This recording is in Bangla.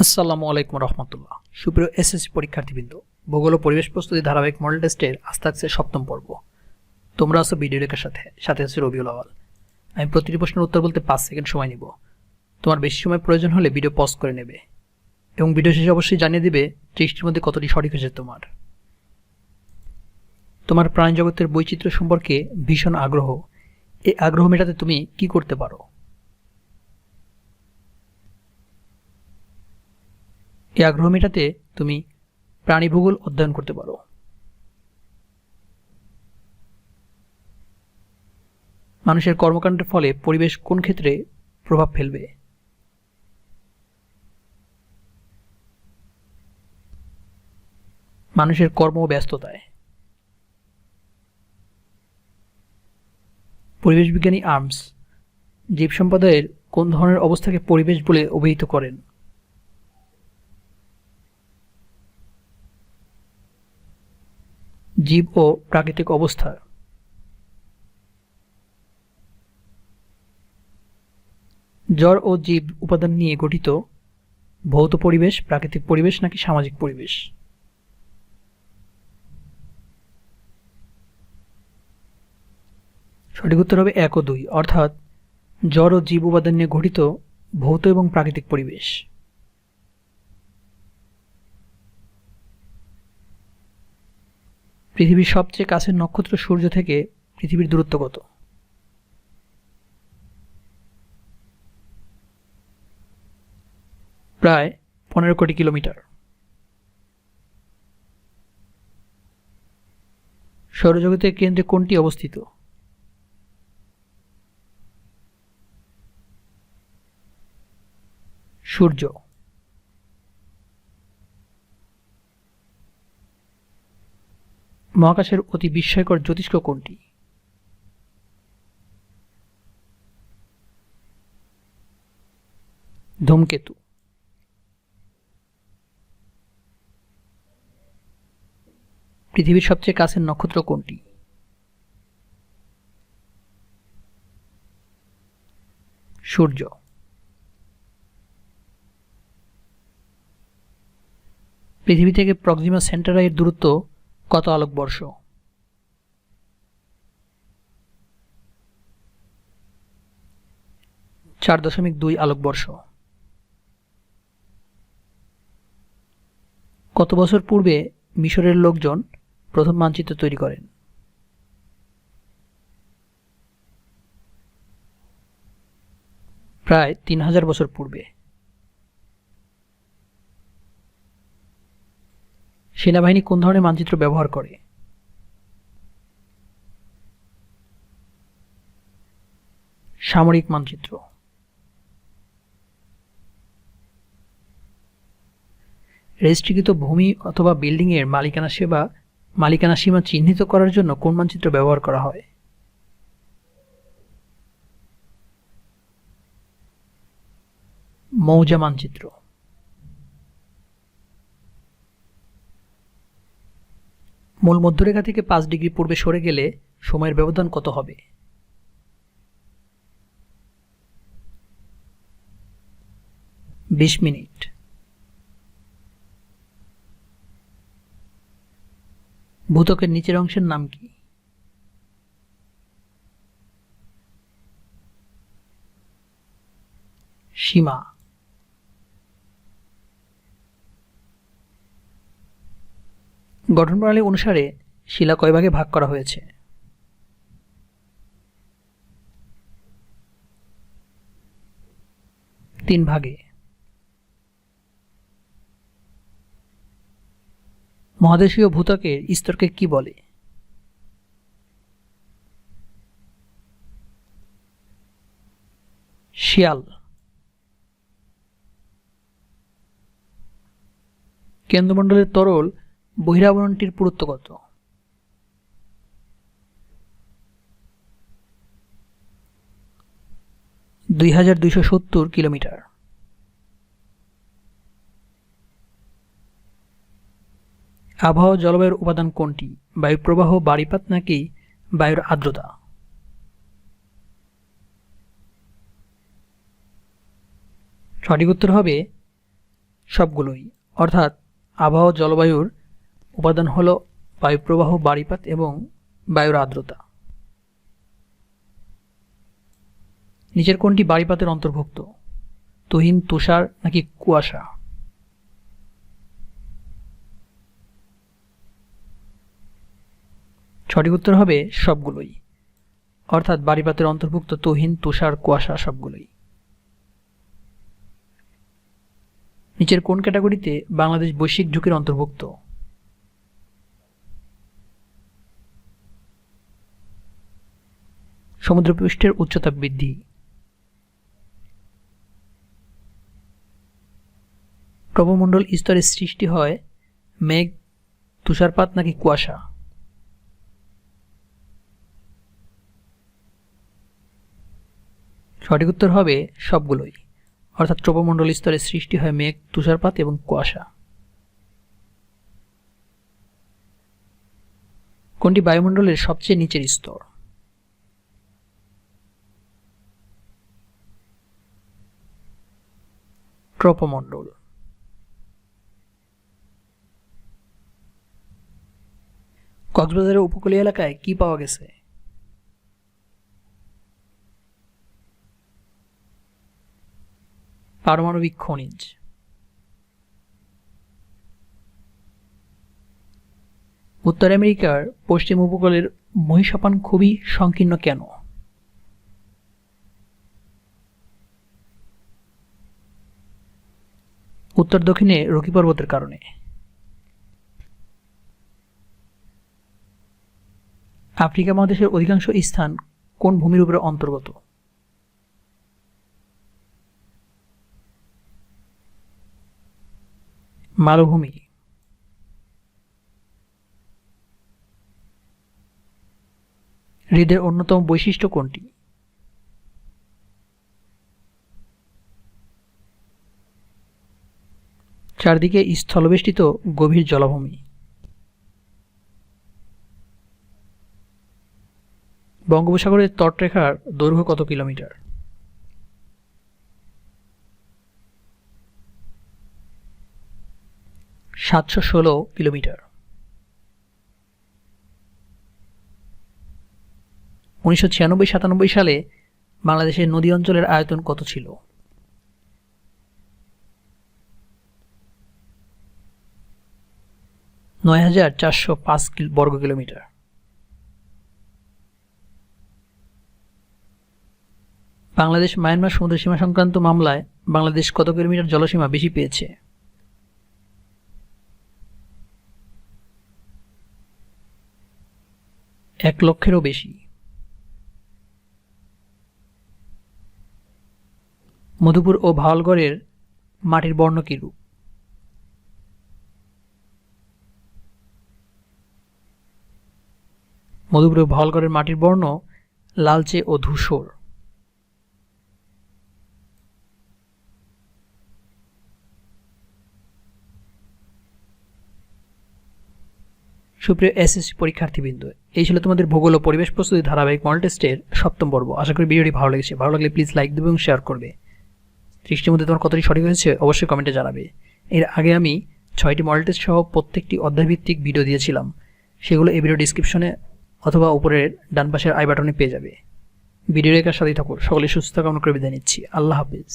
আসসালামু আলাইকুম রহমতুল্লাহ। সুপ্রিয় এসএসসি পরীক্ষার্থীবৃন্দ, ভূগোল পরিবেশ প্রস্তুতি ধারাবাহিক মডেল টেস্টের আস্তে আস্তে সপ্তম পর্ব। তোমরা আছো ভিডিও রেখার সাথে সাথে আছে রবিউল আওয়াল। আমি প্রতিটি প্রশ্নের উত্তর বলতে পাঁচ সেকেন্ড সময় নিব। তোমার বেশি সময় প্রয়োজন হলে ভিডিও পজ করে নেবে। এবং ভিডিও শেষে অবশ্যই জানিয়ে দিবে ত্রিশটির মধ্যে কতটি সঠিক হয়েছে তোমার। তোমার প্রাণী জগতের বৈচিত্র্য সম্পর্কে ভীষণ আগ্রহ। এই আগ্রহ মেটাতে তুমি কি করতে পারো? এই আগ্রহ মেটাতে তুমি প্রাণী ভূগোল অধ্যয়ন করতে পারো। মানুষের কর্মকাণ্ডের ফলে পরিবেশ কোন ক্ষেত্রে প্রভাব ফেলবে? মানুষের কর্ম ব্যস্ততায়। পরিবেশ বিজ্ঞানী আর্মস জীব সম্প্রদায়ের কোন ধরনের অবস্থাকে পরিবেশ বলে অভিহিত করেন? জীব ও প্রাকৃতিক অবস্থা। জড় ও জীব উপাদান নিয়ে গঠিত ভৌত পরিবেশ, প্রাকৃতিক পরিবেশ নাকি সামাজিক পরিবেশ? সঠিক উত্তর হবে এক ও দুই। অর্থাৎ জড় ও জীব উপাদান নিয়ে গঠিত ভৌত এবং প্রাকৃতিক পরিবেশ। পৃথিবীর সবচেয়ে কাছের নক্ষত্র সূর্য থেকে পৃথিবীর দূরত্ব কত? প্রায় পনেরো কোটি কিলোমিটার। সৌরজগতের কেন্দ্রে কোনটি অবস্থিত? সূর্য। মহাকাশের অতি বিস্ময়কর জ্যোতিষ্ক কোনটি? ধূমকেতু। পৃথিবীর সবচেয়ে কাছের নক্ষত্র কোনটি? সূর্য। পৃথিবী থেকে প্রক্সিমা সেন্টারাইয়ের দূরত্ব কত আলোকবর্ষ চার দশমিক দুই আলোকবর্ষ কত বছর পূর্বে মিশরের লোকজন প্রথম মানচিত্র তৈরি করেন? প্রায় তিন হাজার বছর পূর্বে। সেনাবাহিনী কোন ধরনের মানচিত্র ব্যবহার করে? সামরিক মানচিত্র। রেজিস্ট্রিকৃত ভূমি অথবা বিল্ডিংয়ের মালিকানা সেবা, মালিকানা সীমা চিহ্নিত করার জন্য কোন মানচিত্র ব্যবহার করা হয়? মৌজা মানচিত্র। মূল মধ্যরেখা থেকে পাঁচ ডিগ্রি পূর্বে সরে গেলে সময়ের ব্যবধান কত হবে? বিশ মিনিট। ভূতকের নিচের অংশের নাম কি? সীমা। গঠন প্রণালী অনুসারে শিলা কয় ভাগে ভাগ করা হয়েছে? তিন ভাগে। মহাদেশীয় ভূতকের স্তরকে কি বলে? শিয়াল। কেন্দ্রমণ্ডলের তরল বহিরাবরণটির পুরুত্ব কত? দুই হাজার দুইশো সত্তর কিলোমিটার। আবহাওয়া জলবায়ুর উপাদান কোনটি? বায়ুপ্রবাহ বাড়িপাত নাকি বায়ুর আর্দ্রতা? সঠিক উত্তর হবে সবগুলোই। অর্থাৎ আবহাওয়া জলবায়ুর উপাদান হল বায়ুপ্রবাহ বাড়িপাত এবং বায়ুর আর্দ্রতা। নিচের কোনটি বাড়িপাতের অন্তর্ভুক্ত। তুহিন, তুষার নাকি কুয়াশা? সঠিক উত্তর হবে সবগুলোই। অর্থাৎ বাড়িপাতের অন্তর্ভুক্ত তুহিন, তুষার, কুয়াশা সবগুলোই। নিচের কোন ক্যাটাগরিতে বাংলাদেশ বৈশ্বিক ঝুঁকির অন্তর্ভুক্ত? সমুদ্রপৃষ্ঠের উচ্চতা বৃদ্ধি। প্রভমণ্ডল স্তরে সৃষ্টি হয় মেঘ, তুষারপাত নাকি কুয়াশা। সঠিক উত্তর হবে সবগুলোই। অর্থাৎ প্রভমণ্ডল স্তরে সৃষ্টি হয় মেঘ, তুষারপাত এবং কুয়াশা। কোনটি বায়ুমণ্ডলের সবচেয়ে নিচের স্তর? ট্রপমণ্ডল কক্সবাজারের উপকূলীয় এলাকায় কি পাওয়া গেছে? পারমাণবিক খনিজ। উত্তর আমেরিকার পশ্চিম উপকূলের মহিষাপান খুবই সংকীর্ণ কেন? উত্তর দক্ষিণে রকি পর্বতের কারণে। আফ্রিকা মহাদেশের অধিকাংশ স্থান কোন ভূমির উপরে অন্তর্গত? মালভূমি। হৃদের অন্যতম বৈশিষ্ট্য কোনটি? চারদিকে স্থলবেষ্টিত গভীর জলাভূমি। বঙ্গোপসাগরের তটরেখার দৈর্ঘ্য কত কিলোমিটার? সাতশো ষোলো কিলোমিটার। উনিশশো ছিয়ানব্বই সাতানব্বই সালে বাংলাদেশের নদী অঞ্চলের আয়তন কত ছিল? নয় হাজার চারশো পাঁচ বর্গ কিলোমিটার। বাংলাদেশ মায়ানমার সমুদ্র সীমা সংক্রান্ত মামলায় বাংলাদেশ কত কিলোমিটার জলসীমা বেশি পেয়েছে? এক লক্ষেরও বেশি। মধুপুর ও ভাওয়ালগড়ের মাটির বর্ণ কিরূপ মধুপুর ও ভাওয়ালগড়ের মাটির বর্ণ, লালচে ও ধূসর। সুপ্রিয় এসএসসি পরীক্ষার্থীবৃন্দ, এই ছিল তোমাদের ভূগোল ও পরিবেশ প্রস্তুতি ধারাবাহিক মডেল টেস্টের সপ্তম পর্ব। আশা করি ভিডিওটি ভালো লেগেছে। ভালো লাগলে প্লিজ লাইক দেবে এবং শেয়ার করবে। ত্রিশটির মধ্যে তোমার কতটি সঠিক হয়েছে অবশ্যই কমেন্টে জানাবে। এর আগে আমি ছয়টি মডেল টেস্ট সহ প্রত্যেকটি অধ্যায়ভিত্তিক ভিডিও দিয়েছিলাম। সেগুলো এই ভিডিও ডিসক্রিপশনে অথবা উপরের ডান পাশের আই বাটনে পেয়ে যাবে। ভিডিও রেখার সাথেই থাকুন। সকলে সুস্থ কামনা করে বিদায় নিচ্ছি। আল্লাহ হাফিজ।